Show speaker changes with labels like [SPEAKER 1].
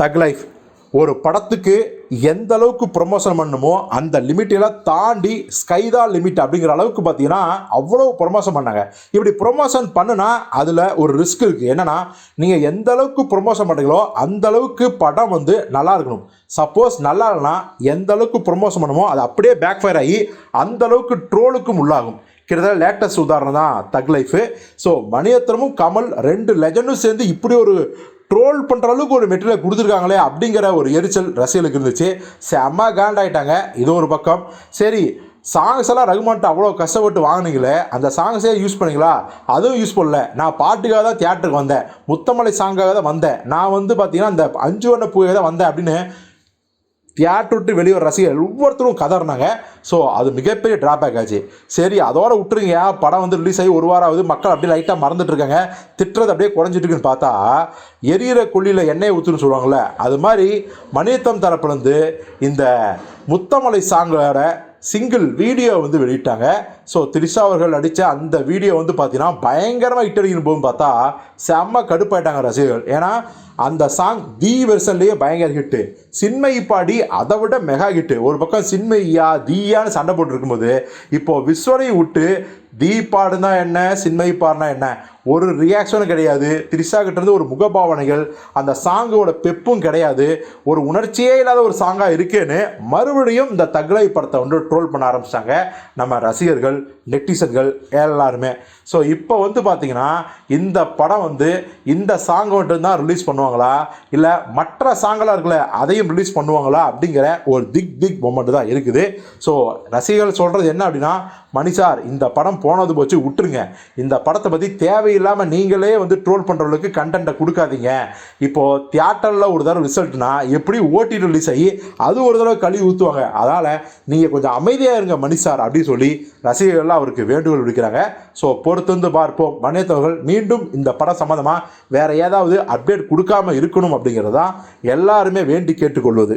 [SPEAKER 1] தக் லைஃப் ஒரு படத்துக்கு எந்த அளவுக்கு ப்ரொமோஷன் பண்ணணுமோ அந்த லிமிட்டெல்லாம் தாண்டி ஸ்கை தான் லிமிட் அப்படிங்கிற அளவுக்கு பார்த்தீங்கன்னா அவ்வளோ ப்ரொமோஷன் பண்ணாங்க. இப்படி ப்ரொமோஷன் பண்ணுனா அதில் ஒரு ரிஸ்க் இருக்குது என்னன்னா நீங்கள் எந்த அளவுக்கு ப்ரொமோஷன் பண்ணுறீங்களோ அந்த அளவுக்கு படம் வந்து நல்லா இருக்கணும். சப்போஸ் நல்லா இல்லைனா எந்த அளவுக்கு ப்ரொமோஷன் பண்ணுமோ அது அப்படியே பேக் ஃபயர் ஆகி அந்த அளவுக்கு ட்ரோலுக்கும் உள்ளாகும். கிட்டத்தட்ட லேட்டஸ்ட் உதாரணம் தான் தக் லைஃபு ஸோ மணியத்திரமும் கமல் ரெண்டு லெஜண்டும் சேர்ந்து இப்படி ஒரு ட்ரோல் பண்ணுற அளவுக்கு ஒரு மெட்டீரியல் கொடுத்துருக்காங்களே அப்படிங்கிற ஒரு எரிச்சல் ரசிகர்களுக்கு இருந்துச்சு. செம்ம காண்டாயிட்டாங்க இது ஒரு பக்கம். சரி சாங்ஸ் எல்லாம் ரகுமான்ட்டு அவ்வளோ கஷ்டப்பட்டு வாங்கினீங்களே அந்த சாங்ஸே யூஸ் பண்ணிங்களா? அதுவும் யூஸ் பண்ணல. நான் பாட்டுக்காக தான் தியேட்டருக்கு வந்தேன். முத்தமலை சாங்காக தான் வந்தேன். நான் வந்து பார்த்தீங்கன்னா அந்த அஞ்சு வண்ண பூவை தான் வந்தேன் அப்படின்னு தியேட்டர் விட்டு வெளியே ஒரு ரசிகர் ஒவ்வொருத்தரும் கதறினாங்க. ஸோ அது மிகப்பெரிய டிராபேக் ஆச்சு. சரி அதோட விட்டுருங்க. படம் வந்து ரிலீஸ் ஆகி ஒரு வாரம் ஆகுது. மக்கள் அப்படியே லைட்டாக மறந்துட்டு இருக்காங்க. திட்டுறது அப்படியே குறைஞ்சிட்டு இருக்குன்னு பார்த்தா எரியிற கொள்ளியில் எண்ணெயை ஊற்றுன்னு சொல்லுவாங்கள்ல அது மாதிரி மணியத்தம் தரப்புலேருந்து இந்த முத்தமலை சாங்கோட சிங்கிள் வீடியோ வந்து வெளியிட்டாங்க. ஸோ திரிஷா அவர்கள் நடித்த அந்த வீடியோ வந்து பார்த்தீங்கன்னா பயங்கரமாக இட்டடிக்கணும் போகும் பார்த்தா செம்ம கடுப்பாயிட்டாங்க ரசிகர்கள். ஏன்னா அந்த சாங் தி வெர்ஷன்லேயே பயங்கர ஹிட்டு சின்மை பாடி அதை விட மெகா ஹிட்டு ஒரு பக்கம் சின்மையா தீயான்னு சண்டை போட்டு இருக்கும்போது இப்போது விஸ்வனை விட்டு தீ பாடுனா என்ன சின்மயி பாடுனா என்ன? ஒரு ரியாக்ஷனும் கிடையாது. திரிஷா இருந்து ஒரு முகபாவனைகள் அந்த சாங்கோட பெப்பும் கிடையாது. ஒரு உணர்ச்சியே இல்லாத ஒரு சாங்காக இருக்கேன்னு மறுபடியும் இந்த தக்லை படத்தை வந்து ட்ரோல் பண்ண ஆரம்பிச்சிட்டாங்க நம்ம ரசிகர்கள் நெட்டிசன்கள் எல்லாருமே. ஸோ இப்போ வந்து பார்த்தீங்கன்னா இந்த படம் வந்து இந்த சாங் மட்டும்தான் ரிலீஸ் பண்ணுவாங்களா? இல்லை மற்ற சாங்கெல்லாம் இருக்குல்ல அதையும் ரிலீஸ் பண்ணுவாங்களா? அப்படிங்கிற ஒரு திக் திக் மொமெண்ட் தான் இருக்குது. ஸோ ரசிகர்கள் சொல்கிறது என்ன அப்படின்னா மணி சார் இந்த படம் போனது போச்சு விட்டுருங்க. இந்த படத்தை பற்றி தேவையில்லாமல் நீங்களே வந்து ட்ரோல் பண்ணுறவங்களுக்கு கண்டென்ட்டை கொடுக்காதீங்க. இப்போது தியேட்டரில் ஒரு தடவை ரிசல்ட்னா எப்படி ஓடி ரிலீஸ் ஆகி அது ஒரு தடவை கழுவி ஊற்றுவாங்க அதனால் நீங்கள் கொஞ்சம் அமைதியாக இருங்க மணி சார் அப்படின்னு சொல்லி ரசிகர்கள்லாம் அவருக்கு வேண்டுகோள் விடுக்கிறாங்க. ஸோ பொறுத்து வந்து பார்ப்போம். மணியத்தவர்கள் மீண்டும் இந்த படம் சம்மந்தமாக வேறு ஏதாவது அப்டேட் கொடுக்காம இருக்கணும் அப்படிங்கிறது தான் எல்லாருமே வேண்டி கேட்டுக்கொள்வது.